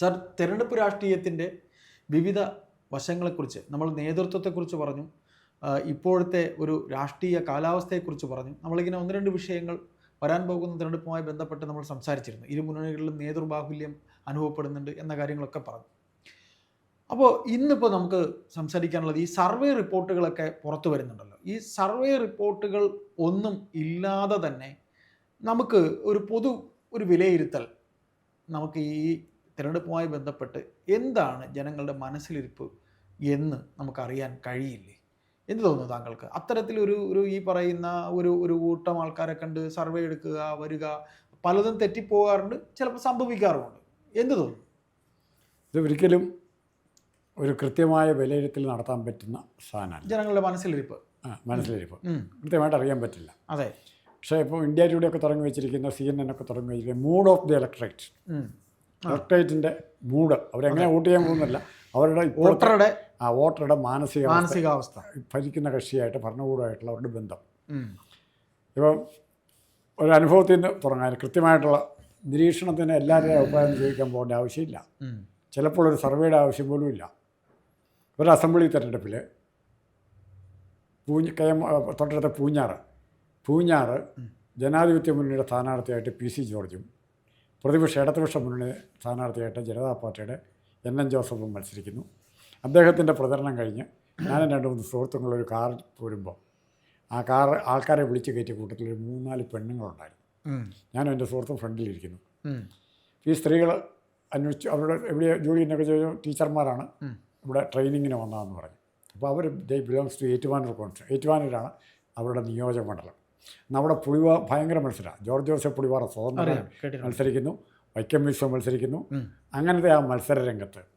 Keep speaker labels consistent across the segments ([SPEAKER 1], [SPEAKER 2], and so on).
[SPEAKER 1] Sir തെരഞ്ഞെടുപ്പ് രാഷ്ട്രീയത്തിന്റെ വിവിധ വശങ്ങളെക്കുറിച്ച് നമ്മൾ നേതൃത്വത്തെക്കുറിച്ച് പറഞ്ഞു ഇപ്പോഴത്തെ ഒരു രാഷ്ട്രീയ കാലാവസ്ഥയെക്കുറിച്ച് പറഞ്ഞു. നമ്മളിങ്ങനെ ഒന്ന് രണ്ട് വിഷയങ്ങൾ വരാൻ പോകുന്ന തെരഞ്ഞെടുപ്പുമായി ബന്ധപ്പെട്ട് നമ്മൾ സംസാരിച്ചിരുന്നു. ഇരു മുന്നണികളിലും നേതൃബാഹുല്യം അനുഭവപ്പെടുന്നുണ്ട് എന്ന കാര്യങ്ങളൊക്കെ പറഞ്ഞു. അപ്പോൾ ഇന്നിപ്പോൾ നമുക്ക് സംസാരിക്കാനുള്ളത് ഈ സർവേ റിപ്പോർട്ടുകളൊക്കെ പുറത്തു വരുന്നുണ്ടല്ലോ. ഈ സർവേ റിപ്പോർട്ടുകൾ ഒന്നും ഇല്ലാതെ തന്നെ നമുക്ക് ഒരു പൊതു ഒരു വിലയിരുത്തൽ നമുക്ക് ഈ തിരഞ്ഞെടുപ്പുമായി ബന്ധപ്പെട്ട് എന്താണ് ജനങ്ങളുടെ മനസ്സിലിരിപ്പ് എന്ന് നമുക്കറിയാൻ കഴിയില്ലേ? എന്ത് തോന്നുന്നു താങ്കൾക്ക്? അത്തരത്തിലൊരു ഒരു ഈ പറയുന്ന ഒരു ഒരു കൂട്ടം ആൾക്കാരെ കണ്ട് സർവേ എടുക്കുക വരിക പലതും തെറ്റിപ്പോകാറുണ്ട് ചിലപ്പോൾ സംഭവിക്കാറുമുണ്ട്. എന്ത് തോന്നുന്നു?
[SPEAKER 2] ഇത് ഒരിക്കലും ഒരു കൃത്യമായ വിലയിരുത്തൽ നടത്താൻ പറ്റുന്ന സാധനമാണ്
[SPEAKER 1] ജനങ്ങളുടെ മനസ്സിലിരിപ്പ്.
[SPEAKER 2] ആ, മനസ്സിലിരിപ്പ്. കൃത്യമായിട്ട് അറിയാൻ പറ്റില്ല.
[SPEAKER 1] അതെ.
[SPEAKER 2] പക്ഷേ ഇപ്പോൾ ഇന്ത്യ ടുഡേ ഒക്കെ തുടങ്ങി വെച്ചിരിക്കുന്ന സി എൻ എൻ ഒക്കെ തുടങ്ങി വെച്ചിരിക്കുന്ന മൂഡ് ഓഫ് ദി ഇലക്ട്രേറ്റ്. ഇലക്ട്രേറ്റിന്റെ മൂഡ്. അവരെങ്ങനെ വോട്ട് ചെയ്യാൻ പോകുന്നില്ല അവരുടെ
[SPEAKER 1] വോട്ടറുടെ
[SPEAKER 2] ആ വോട്ടറുടെ മാനസിക
[SPEAKER 1] മാനസികാവസ്ഥ.
[SPEAKER 2] ഭരിക്കുന്ന കക്ഷിയായിട്ട് ഭരണകൂടമായിട്ടുള്ള അവരുടെ ബന്ധം. ഇപ്പം ഒരു അനുഭവത്തിൽ നിന്ന് തുടങ്ങാൻ കൃത്യമായിട്ടുള്ള നിരീക്ഷണത്തിന് എല്ലാവരുടെയും അഭിപ്രായം ചോദിക്കാൻ പോകേണ്ട ആവശ്യമില്ല. ചിലപ്പോൾ ഒരു സർവേയുടെ ആവശ്യം പോലും ഇല്ല. ഒരു അസംബ്ലി തെരഞ്ഞെടുപ്പിൽ പൂഞ്ഞ കെ എം തൊട്ടടുത്ത പൂഞ്ഞാറ്. പൂഞ്ഞാറ് ജനാധിപത്യ മുന്നണിയുടെ സ്ഥാനാർത്ഥിയായിട്ട് പി സി ജോർജും പ്രതിപക്ഷ ഇടതുപക്ഷ മുന്നണി സ്ഥാനാർത്ഥിയായിട്ട് ജനതാ പാർട്ടിയുടെ എൻ എൻ ജോസഫും മത്സരിക്കുന്നു. അദ്ദേഹത്തിന്റെ പ്രചരണം കഴിഞ്ഞ് ഞാനും രണ്ട് മൂന്ന് സുഹൃത്തുക്കളൊരു കാറിൽ പോരുമ്പോൾ ആ കാർ ആൾക്കാരെ വിളിച്ച് കയറ്റിയ കൂട്ടത്തിൽ ഒരു മൂന്നാൽ പെണ്ണുങ്ങളുണ്ടായിരുന്നു. ഞാനും എന്റെ സുഹൃത്തും ഫ്രണ്ടിലിരിക്കുന്നു. ഈ സ്ത്രീകൾ അന്വേഷിച്ചു അവരുടെ എവിടെ ജോലി എന്നൊക്കെ ചോദിച്ചു ടീച്ചർമാരാണ് ഇവിടെ ട്രെയിനിങ്ങിന് വന്നതെന്ന് പറഞ്ഞു. അപ്പോൾ അവർ they belongs to Ettumanoor cons. ഏറ്റുവാനൂരാണ് അവരുടെ നിയോജക മണ്ഡലം. നമ്മുടെ പുളിവാ ഭയങ്കര മത്സരമാണ് ജോർജ് ജോസഫ് പുളിവാറ സ്വതന്ത്ര മത്സരിക്കുന്നു. വൈക്കം വിശ്വം മത്സരിക്കുന്നു. അങ്ങനത്തെ ആ മത്സര രംഗത്ത്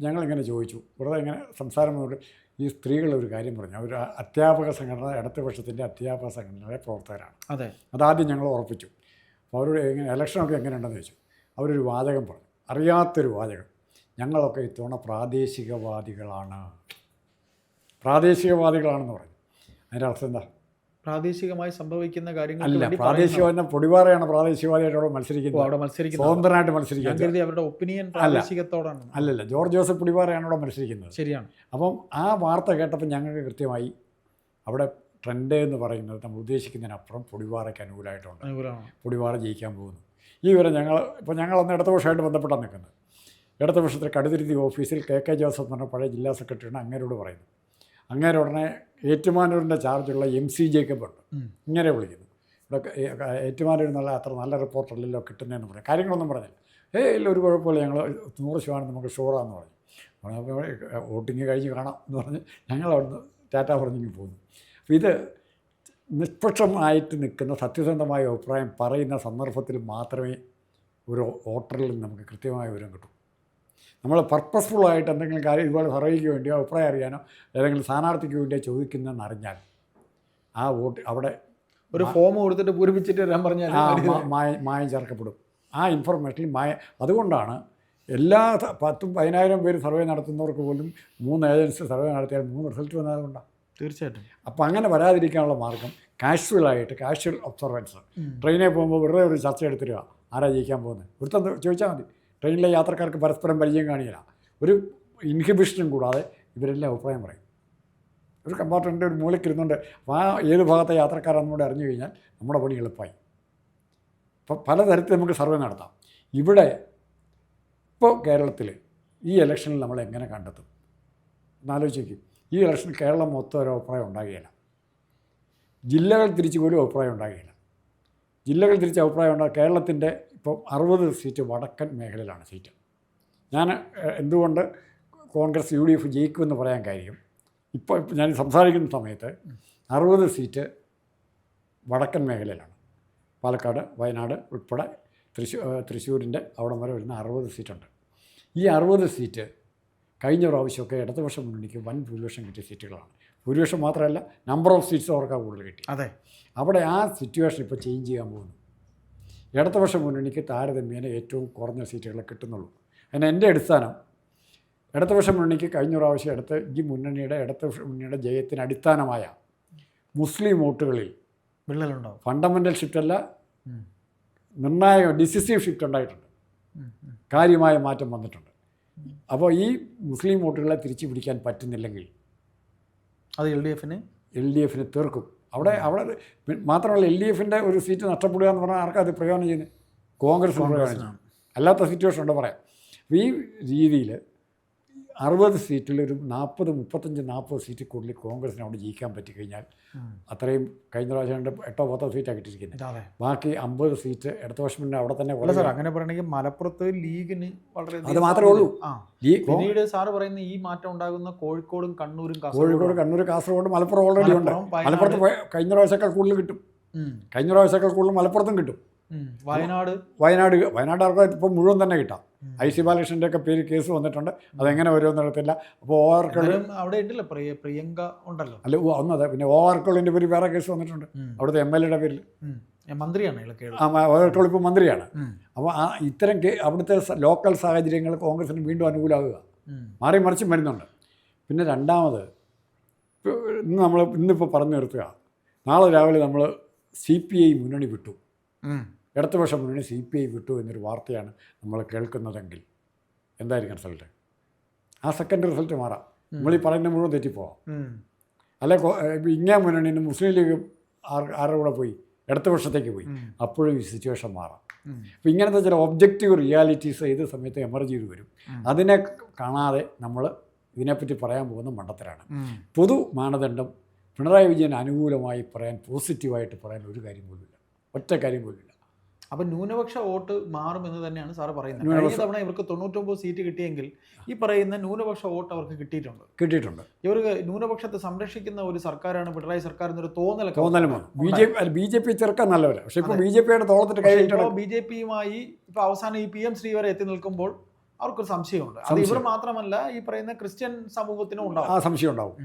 [SPEAKER 2] ഞങ്ങളിങ്ങനെ ചോദിച്ചു. വെറുതെ ഇങ്ങനെ സംസാരം കൊണ്ട് ഈ സ്ത്രീകൾ ഒരു കാര്യം പറഞ്ഞു. അവർ അധ്യാപക സംഘടന ഇടതുപക്ഷത്തിന്റെ അധ്യാപക സംഘടനയുടെ പ്രവർത്തകരാണ്.
[SPEAKER 1] അതെ.
[SPEAKER 2] അതാദ്യം ഞങ്ങൾ ഉറപ്പിച്ചു. അപ്പോൾ അവരോട് എങ്ങനെ ഇലക്ഷനൊക്കെ എങ്ങനെയുണ്ടെന്ന് ചോദിച്ചു. അവരൊരു വാചകം പറഞ്ഞു. അറിയാത്തൊരു വാചകം. ഞങ്ങളൊക്കെ ഇത്തവണ പ്രാദേശികവാദികളാണ്. പ്രാദേശികവാദികളാണെന്ന് പറഞ്ഞു. അതിന്റെ അർത്ഥം എന്താ?
[SPEAKER 1] പ്രാദേശികമായി സംഭവിക്കുന്ന കാര്യങ്ങൾ
[SPEAKER 2] പ്രാദേശികവാദിനെ പൊടിവാറയാണ് പ്രാദേശികവാദിയായിട്ട് മത്സരിക്കുന്നത്.
[SPEAKER 1] അവിടെ മത്സരിക്കുന്നത്.
[SPEAKER 2] സ്വതന്ത്രനായിട്ട് മത്സരിക്കുന്നത്.
[SPEAKER 1] അവരുടെ ഒപ്പീനിയൻ പ്രാദേശികത്തോടാണ്.
[SPEAKER 2] അല്ലല്ല ജോർജ് ജോസഫ് പൊടിവാറയാണ് അവിടെ മത്സരിക്കുന്നത്.
[SPEAKER 1] ശരിയാണ്.
[SPEAKER 2] അപ്പം ആ വാർത്ത കേട്ടപ്പോൾ ഞങ്ങൾക്ക് കൃത്യമായി അവിടെ ട്രെൻഡ് എന്ന് പറയുന്നത് നമ്മൾ ഉദ്ദേശിക്കുന്നതിനപ്പുറം പൊടിവാറയ്ക്ക് അനുകൂലമായിട്ടുണ്ട്. പൊടിവാറ ജയിക്കാൻ പോകുന്നു. ഈ വരെ ഞങ്ങൾ ഇപ്പോൾ ഞങ്ങൾ അന്ന് ഇടതുപക്ഷമായിട്ട് ബന്ധപ്പെട്ടാണ് നിൽക്കുന്നത്. ഇടതുപക്ഷത്തിൽ കടുതിരുത്തി ഓഫീസിൽ കെ കെ ജോസഫ് എന്ന് പറഞ്ഞ പഴയ ജില്ലാ സെക്രട്ടറിയാണ് അങ്ങനോട് പറയുന്നു അങ്ങേരെ ഉടനെ ഏറ്റുമാനൂരിന്റെ ചാർജുള്ള എം സി ജേക്കബ് ഉണ്ട്. ഇങ്ങനെ വിളിക്കുന്നു. ഇവിടെ ഏറ്റുമാനൂരിൽ നിന്നുള്ള അത്ര നല്ല റിപ്പോർട്ടല്ലല്ലോ കിട്ടുന്നതെന്ന് പറഞ്ഞു കാര്യങ്ങളൊന്നും പറഞ്ഞില്ല. ഏയ് ഇല്ല ഒരു കുഴപ്പമില്ല. ഞങ്ങൾ നൂറ് ശതമാനം നമുക്ക് ഷുവറാന്ന് പറഞ്ഞു. വോട്ടിങ് കഴിഞ്ഞ് കാണാം എന്ന് പറഞ്ഞ് ഞങ്ങൾ അവിടുന്ന് ടാറ്റ പറഞ്ഞിങ്ങ് പോകുന്നു അപ്പോൾ ഇത് നിഷ്പക്ഷമായിട്ട് നിൽക്കുന്ന സത്യസന്ധമായ അഭിപ്രായം പറയുന്ന സന്ദർഭത്തിൽ മാത്രമേ ഒരു വോട്ടറിൽ നിന്ന് നമുക്ക് കൃത്യമായ വിവരം കിട്ടൂ. നമ്മൾ പർപ്പസ്ഫുള്ളായിട്ട് എന്തെങ്കിലും കാര്യം ഇതുപോലെ സർവേക്ക് വേണ്ടിയോ അഭിപ്രായം അറിയാനോ ഏതെങ്കിലും സ്ഥാനാർത്ഥിക്ക് വേണ്ടിയോ ചോദിക്കുന്നതെന്ന് അറിഞ്ഞാൽ ആ വോട്ട് അവിടെ
[SPEAKER 1] ഒരു ഫോം കൊടുത്തിട്ട് പൂരിപ്പിച്ചിട്ട് വരാൻ പറഞ്ഞാൽ
[SPEAKER 2] മായ മായം ചേർക്കപ്പെടും. ആ ഇൻഫർമേഷനിൽ മായ അതുകൊണ്ടാണ് എല്ലാ പത്തും പതിനായിരം പേര് സർവേ നടത്തുന്നവർക്ക് പോലും മൂന്ന് ഏജൻസി സർവേ നടത്തിയാൽ മൂന്ന് റിസൾട്ട് വന്നതുകൊണ്ടാണ്
[SPEAKER 1] തീർച്ചയായിട്ടും.
[SPEAKER 2] അപ്പോൾ അങ്ങനെ വരാതിരിക്കാനുള്ള മാർഗം കാഷ്വലായിട്ട് കാഷ്വൽ ഒബ്സർവൻസ്. ട്രെയിനിൽ പോകുമ്പോൾ വെറുതെ ഒരു ചർച്ച എടുത്തിടുക ആരാ ജയിക്കാൻ പോകുന്നത് ഒരുത്തം ചോദിച്ചാൽ മതി. ട്രെയിനിലെ യാത്രക്കാർക്ക് പരസ്പരം പരിചയം കാണിയില്ല. ഒരു ഇൻഹിബിഷനും കൂടാതെ ഇവരെല്ലാം അഭിപ്രായം പറയും. ഒരു കമ്പാർട്ട്മെന്റ് ഒരു മൂലക്കിരുന്നുണ്ട് അപ്പോൾ ആ ഏത് ഭാഗത്തെ യാത്രക്കാരാണെന്ന് കൂടെ അറിഞ്ഞു കഴിഞ്ഞാൽ നമ്മുടെ പണി എളുപ്പമായി. അപ്പോൾ പലതരത്തിൽ നമുക്ക് സർവേ നടത്താം. ഇവിടെ ഇപ്പോൾ കേരളത്തിൽ ഈ ഇലക്ഷനിൽ നമ്മൾ എങ്ങനെ കണ്ടെത്തും? എന്നാലോചിക്കും ഈ ഇലക്ഷൻ കേരളം മൊത്തം ഒരു അഭിപ്രായം ഉണ്ടാകുകയില്ല. ജില്ലകൾ തിരിച്ചു പോലും അഭിപ്രായം ഉണ്ടാകുകയില്ല. ജില്ലകൾ തിരിച്ച് അഭിപ്രായം ഉണ്ടാകുക കേരളത്തിന്റെ ഇപ്പോൾ അറുപത് സീറ്റ് വടക്കൻ മേഖലയിലാണ് സീറ്റ്. ഞാൻ എന്തുകൊണ്ട് കോൺഗ്രസ് യു ഡി എഫ് ജയിക്കുമെന്ന് പറയാൻ കാര്യം ഇപ്പോൾ ഞാൻ സംസാരിക്കുന്ന സമയത്ത് അറുപത് സീറ്റ് വടക്കൻ മേഖലയിലാണ്. പാലക്കാട് വയനാട് ഉൾപ്പെടെ തൃശ്ശൂർ തൃശ്ശൂരിന്റെ അവിടം വരെ വരുന്ന അറുപത് സീറ്റുണ്ട്. ഈ അറുപത് സീറ്റ് കഴിഞ്ഞ പ്രാവശ്യമൊക്കെ ഇടതുപക്ഷം മുന്നണിക്ക് വൻ ഭൂരിപക്ഷം കിട്ടിയ സീറ്റുകളാണ്. ഭൂരിപക്ഷം മാത്രമല്ല നമ്പർ ഓഫ് സീറ്റ്സ് അവർക്കാണ് കൂടുതൽ കിട്ടി.
[SPEAKER 1] അതെ.
[SPEAKER 2] അവിടെ ആ സിറ്റുവേഷൻ ഇപ്പോൾ ചേഞ്ച് ചെയ്യാൻ പോകുന്നു. ഇടതുപക്ഷ മുന്നണിക്ക് താരതമ്യേന ഏറ്റവും കുറഞ്ഞ സീറ്റുകളെ കിട്ടുന്നുള്ളൂ. അതിന് എന്റെ അടിസ്ഥാനം ഇടതുപക്ഷ മുന്നണിക്ക് കഴിഞ്ഞ പ്രാവശ്യം ഇടത്ത് ഈ മുന്നണിയുടെ ഇടതുപക്ഷ മുന്നണിയുടെ ജയത്തിന് അടിസ്ഥാനമായ മുസ്ലിം വോട്ടുകളിൽ
[SPEAKER 1] വിള്ളലുണ്ടാവും.
[SPEAKER 2] ഫണ്ടമെന്റൽ ഷിഫ്റ്റ് അല്ല. നിർണായക ഡിസിസീവ് ഷിഫ്റ്റ് ഉണ്ടായിട്ടുണ്ട്. കാര്യമായ മാറ്റം വന്നിട്ടുണ്ട്. അപ്പോൾ ഈ മുസ്ലിം വോട്ടുകളെ തിരിച്ചു പിടിക്കാൻ പറ്റുന്നില്ലെങ്കിൽ
[SPEAKER 1] അത് എൽ ഡി എഫിന്
[SPEAKER 2] എൽ ഡി എഫിന് തീർക്കും. അവിടെ അവിടെ മാത്രമല്ല എൽ ഡി എഫിന്റെ ഒരു സീറ്റ് നഷ്ടപ്പെടുക എന്ന് പറഞ്ഞാൽ ആർക്കാ അത് പ്രയോജനം ചെയ്യുന്നത്? കോൺഗ്രസ് പ്രയോജനം അല്ലാത്ത സിറ്റുവേഷൻ ഉണ്ട് പറയാം. അപ്പോൾ ഈ രീതിയിൽ അറുപത് സീറ്റിൽ ഒരു നാൽപ്പത് മുപ്പത്തഞ്ച് നാൽപ്പത് സീറ്റ് കൂടുതൽ കോൺഗ്രസിന് അവിടെ ജയിക്കാൻ പറ്റിക്കഴിഞ്ഞാൽ അത്രയും കഴിഞ്ഞ പ്രാവശ്യം രണ്ട് എട്ടോ പത്തോ സീറ്റാണ് കിട്ടിയിരിക്കുന്നത്. ബാക്കി അമ്പത് സീറ്റ് ഇടത്ത വർഷം മുന്നേ അവിടെ തന്നെ
[SPEAKER 1] അല്ല സാർ അങ്ങനെ പറയണമെങ്കിൽ മലപ്പുറത്ത് ലീഗിന് വളരെ
[SPEAKER 2] അത് മാത്രമേ ഉള്ളൂ.
[SPEAKER 1] പിന്നീട് സാറ് പറയുന്ന ഈ മാറ്റം ഉണ്ടാകുന്ന കോഴിക്കോടും കണ്ണൂരും
[SPEAKER 2] കോഴിക്കോട് കണ്ണൂർ കാസർഗോഡ് മലപ്പുറം ഓൾറെഡി ഉണ്ട്.
[SPEAKER 1] മലപ്പുറം,
[SPEAKER 2] മലപ്പുറത്ത് കഴിഞ്ഞ പ്രാവശ്യമൊക്കെ കൂടുതൽ കിട്ടും. കഴിഞ്ഞ പ്രാവശ്യമൊക്കെ കൂടുതൽ മലപ്പുറത്തും കിട്ടും.
[SPEAKER 1] വയനാട്?
[SPEAKER 2] വയനാട് വയനാട് ആർക്കും ഇപ്പോൾ മുഴുവൻ തന്നെ കിട്ടാം. ഐ സി ബാലകൃഷ്ണന്റെ ഒക്കെ പേര് കേസ് വന്നിട്ടുണ്ട്. അതെങ്ങനെ വരുമെന്ന് അറിയത്തില്ല. അപ്പോൾ
[SPEAKER 1] ഓവർക്കോളും അവിടെ ഉണ്ടല്ലോ പ്രിയ പ്രിയങ്ക ഉണ്ടല്ലോ.
[SPEAKER 2] അല്ല ഒന്നത് പിന്നെ ഓവർക്കോളിന്റെ പേര് വേറെ കേസ് വന്നിട്ടുണ്ട്. അവിടുത്തെ എം എൽ എയുടെ പേരിൽ.
[SPEAKER 1] മന്ത്രിയാണ്
[SPEAKER 2] ആ ഇപ്പോൾ മന്ത്രിയാണ്. അപ്പോൾ ആ ഇത്തരം അവിടുത്തെ ലോക്കൽ സാഹചര്യങ്ങൾ കോൺഗ്രസിന് വീണ്ടും അനുകൂലമാകുക. മാറി മറിച്ചും വരുന്നുണ്ട്. പിന്നെ രണ്ടാമത് ഇപ്പൊ ഇന്ന് നമ്മൾ ഇന്നിപ്പോൾ പറഞ്ഞു നിർത്തുക. നാളെ രാവിലെ നമ്മൾ സി പി ഐ മുന്നണി വിട്ടു. ഇടതുപക്ഷ മുന്നണി സി പി ഐ വിട്ടു എന്നൊരു വാർത്തയാണ് നമ്മൾ കേൾക്കുന്നതെങ്കിൽ. എന്തായിരിക്കും റിസൾട്ട് ആ സെക്കൻഡ് റിസൾട്ട് മാറാം. നമ്മൾ ഈ പറയുന്ന മുഴുവൻ തെറ്റിപ്പോവാം. അല്ലെ ഇങ്ങേ മുന്നണി മുസ്ലിം ലീഗ് ആരുടെ കൂടെ പോയി? ഇടതുപക്ഷത്തേക്ക് പോയി. അപ്പോഴും ഈ സിറ്റുവേഷൻ മാറാം.
[SPEAKER 1] അപ്പം
[SPEAKER 2] അപ്പോൾ ഇങ്ങനത്തെ ചില ഒബ്ജക്റ്റീവ് റിയാലിറ്റീസ് ഏത് സമയത്ത് എമർജ് ചെയ്ത് വരും. അതിനെ കാണാതെ നമ്മൾ ഇതിനെപ്പറ്റി പറയാൻ പോകുന്ന മണ്ടത്തരാണ്. പൊതു മാനദണ്ഡം പിണറായി വിജയൻ അനുകൂലമായി പറയാൻ പോസിറ്റീവായിട്ട് പറയാൻ ഒരു കാര്യം പോലുമില്ല ഒറ്റ കാര്യം പോലുമില്ല
[SPEAKER 1] അപ്പൊ ന്യൂനപക്ഷ വോട്ട് മാറുമെന്ന് തന്നെയാണ് സാറ് പറയുന്നത്. കഴിഞ്ഞ തവണ ഇവർക്ക് തൊണ്ണൂറ്റൊമ്പത് സീറ്റ് കിട്ടിയെങ്കിൽ ഈ പറയുന്ന ന്യൂനപക്ഷ വോട്ട് അവർക്ക് കിട്ടിയിട്ടുണ്ട്.
[SPEAKER 2] കിട്ടിയിട്ടുണ്ട്.
[SPEAKER 1] ഇവർക്ക് ന്യൂനപക്ഷത്തെ സംരക്ഷിക്കുന്ന ഒരു സർക്കാരാണ് പിണറായി സർക്കാർ എന്നൊരു തോന്നലൊക്കെ
[SPEAKER 2] തോന്നലും ബി ജെ പി അല്ല ബി ജെ പി ചെറുക്കാൻ നല്ലവരാണ് പക്ഷേ ഇപ്പോൾ ബി ജെ പിയുടെ തോളത്തിട്ട്
[SPEAKER 1] പക്ഷേ ബി ജെ പിയുമായി ഇപ്പൊ അവസാനം ഈ പി എം ശ്രീ വരെ എത്തി നിൽക്കുമ്പോൾ അവർക്കൊരു സംശയമുണ്ട്. അത് ഇവർ മാത്രമല്ല ഈ പറയുന്ന ക്രിസ്ത്യൻ സമൂഹത്തിനും ഉണ്ടാവും.
[SPEAKER 2] ആ സംശയം ഉണ്ടാവും.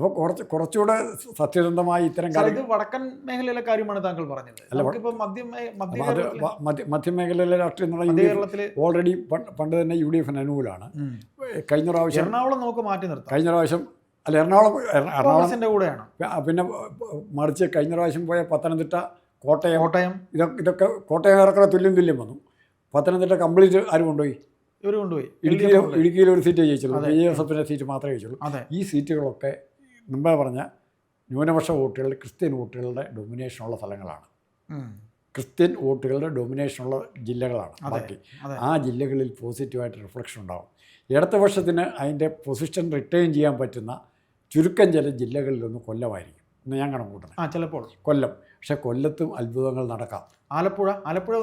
[SPEAKER 2] അപ്പോൾ കുറച്ച് കുറച്ചുകൂടെ സത്യസന്ധമായി ഇത്തരം
[SPEAKER 1] കാര്യങ്ങൾ
[SPEAKER 2] കാര്യം
[SPEAKER 1] വടക്കൻ മേഖലയിലെ കാര്യമാണ് താങ്കൾ പറഞ്ഞത്.
[SPEAKER 2] അല്ല, മധ്യമേഖലയിലെ രാഷ്ട്രീയം എന്ന്
[SPEAKER 1] പറയുന്നത്
[SPEAKER 2] പറഞ്ഞാൽ ഓൾറെഡി പണ്ട് തന്നെ യു ഡി എഫിന് അനുകൂലമാണ് കഴിഞ്ഞ പ്രാവശ്യം
[SPEAKER 1] എറണാകുളം നമുക്ക് മാറ്റി നിർത്താം.
[SPEAKER 2] കഴിഞ്ഞ പ്രാവശ്യം അല്ല എറണാകുളം
[SPEAKER 1] എറണാകുളത്തിന്റെ കൂടെയാണ്.
[SPEAKER 2] പിന്നെ മറിച്ച് കഴിഞ്ഞ പ്രാവശ്യം പോയ പത്തനംതിട്ട കോട്ടയം
[SPEAKER 1] കോട്ടയം.
[SPEAKER 2] ഇതൊക്കെ ഇതൊക്കെ കോട്ടയം ഏറെക്കുറെ തുല്യം തുല്യം വന്നു. പത്തനംതിട്ട കംപ്ലീറ്റ് ആരും കൊണ്ടുപോയി?
[SPEAKER 1] ഇവർ കൊണ്ടുപോയി.
[SPEAKER 2] ഇടുക്കിയിൽ ഇടുക്കിയിൽ ഒരു സീറ്റേ ജയിച്ചുള്ളൂ ജെ എഫിന്റെ സീറ്റ് മാത്രമേ ജയിച്ചുള്ളൂ. ഈ സീറ്റുകളൊക്കെ മുമ്പേ പറഞ്ഞ ന്യൂനപക്ഷ വോട്ടുകളുടെ ക്രിസ്ത്യൻ വോട്ടുകളുടെ ഡൊമിനേഷനുള്ള സ്ഥലങ്ങളാണ്. ക്രിസ്ത്യൻ വോട്ടുകളുടെ ഡൊമിനേഷനുള്ള ജില്ലകളാണ്. ബാക്കി ആ ജില്ലകളിൽ പോസിറ്റീവായിട്ട് റിഫ്ലക്ഷൻ ഉണ്ടാവും. ഇടതുപക്ഷത്തിന് അതിന്റെ പൊസിഷൻ റിട്ടേൺ ചെയ്യാൻ പറ്റുന്ന ചുരുക്കം ചില ജില്ലകളിലൊന്ന് കൊല്ലമായിരിക്കും. എന്ന് ഞാൻ കണക്കൂട്ടുന്നത്
[SPEAKER 1] ആ ചിലപ്പോൾ.
[SPEAKER 2] കൊല്ലം. പക്ഷെ കൊല്ലത്തും അത്ഭുതങ്ങൾ നടക്കാം.
[SPEAKER 1] ആലപ്പുഴ ആലപ്പുഴ.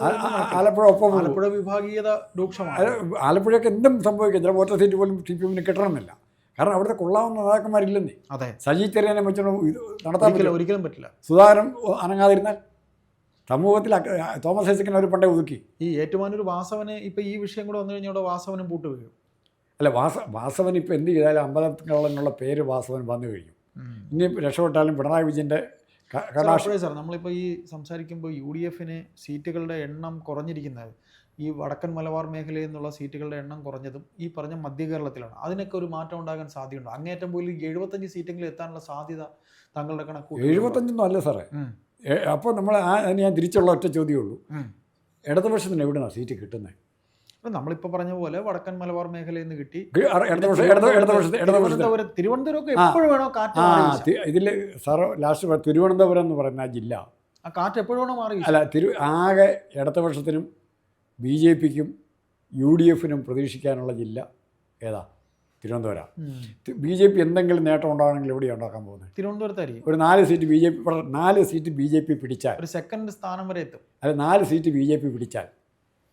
[SPEAKER 2] ആലപ്പുഴ ഒപ്പം
[SPEAKER 1] ആലപ്പുഴ വിഭാഗീയത രൂക്ഷമാണ്.
[SPEAKER 2] ആലപ്പുഴയൊക്കെ എന്തും സംഭവിക്കാം. ചില വോട്ടർ സീറ്റ് പോലും സി പി എമ്മിന് കിട്ടണമെന്നില്ല. കാരണം അവിടുത്തെ കൊള്ളാവുന്ന നേതാക്കന്മാരില്ലെന്നേ.
[SPEAKER 1] അതെ.
[SPEAKER 2] സജി ചെറിയനെ വെച്ചോണ്ട് ഇത് നടത്താൻ
[SPEAKER 1] ഒരിക്കലും
[SPEAKER 2] പറ്റില്ല.
[SPEAKER 1] ഒരിക്കലും പറ്റില്ല.
[SPEAKER 2] സുധാകരൻ അനങ്ങാതിരുന്നാൽ സമൂഹത്തിൽ തോമസ് ഐസക്കിനെ അവർ പണ്ടേ ഒതുക്കി.
[SPEAKER 1] ഈ ഏറ്റുമാനൂർ വാസവന് ഇപ്പം ഈ വിഷയം കൂടെ വന്നു കഴിഞ്ഞാൽ വാസവനും പൂട്ട് വീഴും.
[SPEAKER 2] അല്ല വാസ വാസവൻ ഇപ്പം എന്ത് ചെയ്താലും അമ്പലത്തിനുള്ള പേര് വാസവൻ വന്നു കഴിഞ്ഞു ഇനി രക്ഷപ്പെട്ടാലും പിണറായി
[SPEAKER 1] വിജയന്റെ
[SPEAKER 2] കടാക്ഷ
[SPEAKER 1] സാർ നമ്മളിപ്പോൾ ഈ സംസാരിക്കുമ്പോൾ യു ഡി എഫിന് സീറ്റുകളുടെ എണ്ണം കുറഞ്ഞിരിക്കുന്നത്. ഈ വടക്കൻ മലബാർ മേഖലയിൽ നിന്നുള്ള സീറ്റുകളുടെ എണ്ണം കുറഞ്ഞതും ഈ പറഞ്ഞ മധ്യ കേരളത്തിലാണ്. അതിനൊക്കെ ഒരു മാറ്റം ഉണ്ടാകാൻ സാധ്യതയുണ്ട്. അങ്ങേറ്റം പോലും എഴുപത്തഞ്ച് സീറ്റെങ്കിലും എത്താനുള്ള സാധ്യത താങ്കളുടെ കണക്ക്
[SPEAKER 2] എഴുപത്തഞ്ചൊന്നും അല്ല സാറേ. അപ്പോൾ നമ്മൾ ആ ഞാൻ തിരിച്ചുള്ള ഒറ്റ ചോദ്യമേ ഉള്ളൂ. ഇടതുപക്ഷത്തിന് എവിടെയാണ് സീറ്റ് കിട്ടുന്നത്
[SPEAKER 1] നമ്മളിപ്പോൾ പറഞ്ഞ പോലെ വടക്കൻ മലബാർ മേഖലയിൽ നിന്ന് കിട്ടി. തിരുവനന്തപുരം. എപ്പോഴും വേണോ കാറ്റ്.
[SPEAKER 2] ഇതിൽ സാറ് ലാസ്റ്റ് തിരുവനന്തപുരം എന്ന് പറയുന്ന ജില്ല.
[SPEAKER 1] ആ കാറ്റ് എപ്പോഴും വേണോ മാറി
[SPEAKER 2] അല്ല തിരു ആകെ ഇടതുപക്ഷത്തിനും ബി ജെ പിക്കും യു ഡി എഫിനും പ്രതീക്ഷിക്കാനുള്ള ജില്ല ഏതാ? തിരുവനന്തപുരം. ബി ജെ പി എന്തെങ്കിലും നേട്ടം ഉണ്ടാകണമെങ്കിൽ എവിടെയാണ് ഉണ്ടാക്കാൻ പോകുന്നത്?
[SPEAKER 1] തിരുവനന്തപുരത്തായിരിക്കും
[SPEAKER 2] ഒരു നാല് സീറ്റ് ബി ജെ പി നാല് സീറ്റ് ബി ജെ പി പിടിച്ചാൽ.
[SPEAKER 1] ഒരു സെക്കൻഡ് സ്ഥാനം വരെ എത്തും.
[SPEAKER 2] അല്ല നാല് സീറ്റ് ബി ജെ പി പിടിച്ചാൽ.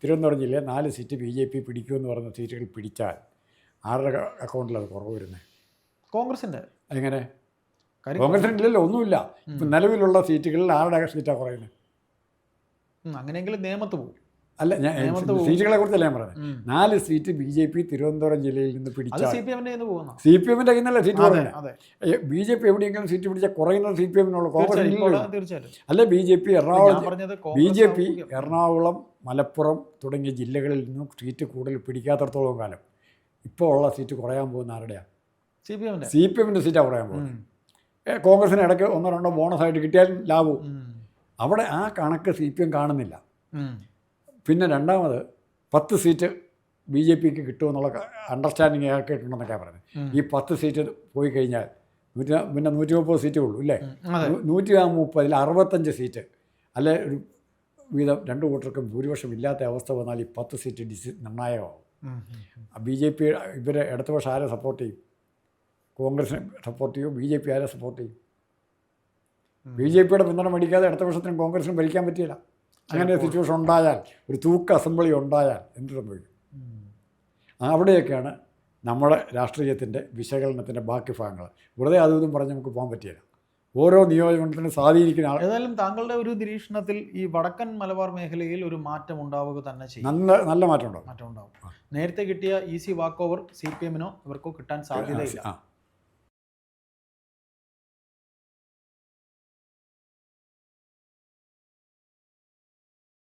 [SPEAKER 2] തിരുവനന്തപുരം ജില്ലയിൽ നാല് സീറ്റ് ബി ജെ പി പിടിക്കുമെന്ന് പറയുന്ന സീറ്റുകൾ പിടിച്ചാൽ ആരുടെ അക്കൗണ്ടിൽ അത് കുറവ് വരുന്നത്
[SPEAKER 1] കോൺഗ്രസിന്റെ
[SPEAKER 2] എങ്ങനെ? കോൺഗ്രസിന്റെ ഇല്ലല്ലോ ഒന്നുമില്ല. ഇപ്പം നിലവിലുള്ള സീറ്റുകളിൽ ആരുടെ സീറ്റാണ് കുറയുന്നത്
[SPEAKER 1] അങ്ങനെയെങ്കിലും നിയമത്ത് പോകും.
[SPEAKER 2] അല്ല ഞാൻ. സീറ്റുകളെ കുറിച്ചല്ല ഞാൻ പറഞ്ഞത്? നാല് seat B J P Thiruvananthapuram ജില്ലയിൽ നിന്ന് പിടിച്ച
[SPEAKER 1] സി പി എമ്മിന്റെ
[SPEAKER 2] കയ്യിൽ നിന്നല്ല സീറ്റ്
[SPEAKER 1] പറഞ്ഞത്.
[SPEAKER 2] ബി ജെ പി എവിടെയെങ്കിലും സീറ്റ് പിടിച്ച കുറയുന്നത് സി പി എമ്മിനുള്ള കോൺഗ്രസ് അല്ല B J P Ernakulam B J P Ernakulam Malappuram തുടങ്ങിയ ജില്ലകളിൽ നിന്നും സീറ്റ് കൂടുതൽ പിടിക്കാത്തടത്തോളം കാലം. ഇപ്പോൾ ഉള്ള സീറ്റ് കുറയാൻ പോകുന്ന ആരുടെയാണ്
[SPEAKER 1] സി പി എമ്മിന്റെ.
[SPEAKER 2] സി പി എമ്മിന്റെ സീറ്റാണ് കുറയാൻ പോകുന്നത്. കോൺഗ്രസിന് ഇടയ്ക്ക് ഒന്നോ രണ്ടോ ബോണസ് ആയിട്ട് കിട്ടിയാൽ ലാഭവും. അവിടെ ആ കണക്ക് സി പി എം കാണുന്നില്ല. പിന്നെ രണ്ടാമത് പത്ത് സീറ്റ് ബി ജെ പിക്ക് കിട്ടുമെന്നുള്ള അണ്ടർസ്റ്റാൻഡിങ് അയാൾക്കിട്ടുണ്ടെന്നൊക്കെ പറഞ്ഞത് ഈ പത്ത് സീറ്റ് പോയി കഴിഞ്ഞാൽ നൂറ്റി പിന്നെ നൂറ്റി മുപ്പത് സീറ്റേ ഉള്ളൂ ഇല്ലേ? നൂറ്റി മുപ്പതിൽ അറുപത്തഞ്ച് സീറ്റ്. അല്ലെ ഒരു വീതം രണ്ട് കൂട്ടർക്കും ഭൂരിപക്ഷം ഇല്ലാത്ത അവസ്ഥ വന്നാൽ ഈ പത്ത് സീറ്റ് ഡിസി നിർണായകമാവും. ബി ജെ പി ഇവരെ ഇടതുപക്ഷം ആരെ സപ്പോർട്ട് ചെയ്യും? കോൺഗ്രസിനെ സപ്പോർട്ട് ചെയ്യും ബി ജെ പി ആരെ സപ്പോർട്ട് ചെയ്യും? ബി ജെ പിയുടെ പിന്തുണ മേടിക്കാതെ ഇടതുപക്ഷത്തിനും കോൺഗ്രസിനും ഭരിക്കാൻ പറ്റിയില്ല. അങ്ങനെ സിറ്റുവേഷൻ ഉണ്ടായാൽ ഒരു തൂക്ക് അസംബ്ലി ഉണ്ടായാൽ എന്ത് സംഭവിക്കും? അവിടെയൊക്കെയാണ് നമ്മുടെ രാഷ്ട്രീയത്തിന്റെ വിശകലനത്തിന്റെ ബാക്കി ഭാഗങ്ങൾ. വെറുതെ അതും ഇതും പറഞ്ഞ് നമുക്ക് പോകാൻ പറ്റിയില്ല ഓരോ നിയോജകമണ്ഡലത്തിനും സ്വാധീനിക്കുന്ന ആൾ
[SPEAKER 1] ഏതായാലും താങ്കളുടെ ഒരു നിരീക്ഷണത്തിൽ ഈ വടക്കൻ മലബാർ മേഖലയിൽ ഒരു മാറ്റം ഉണ്ടാവുക തന്നെ ചെയ്യും.
[SPEAKER 2] നല്ല നല്ല മാറ്റം ഉണ്ടാവും.
[SPEAKER 1] മാറ്റം ഉണ്ടാവും. നേരത്തെ കിട്ടിയ easy walk over C P എമ്മിനോ ഇവർക്കോ കിട്ടാൻ സാധ്യതയില്ല.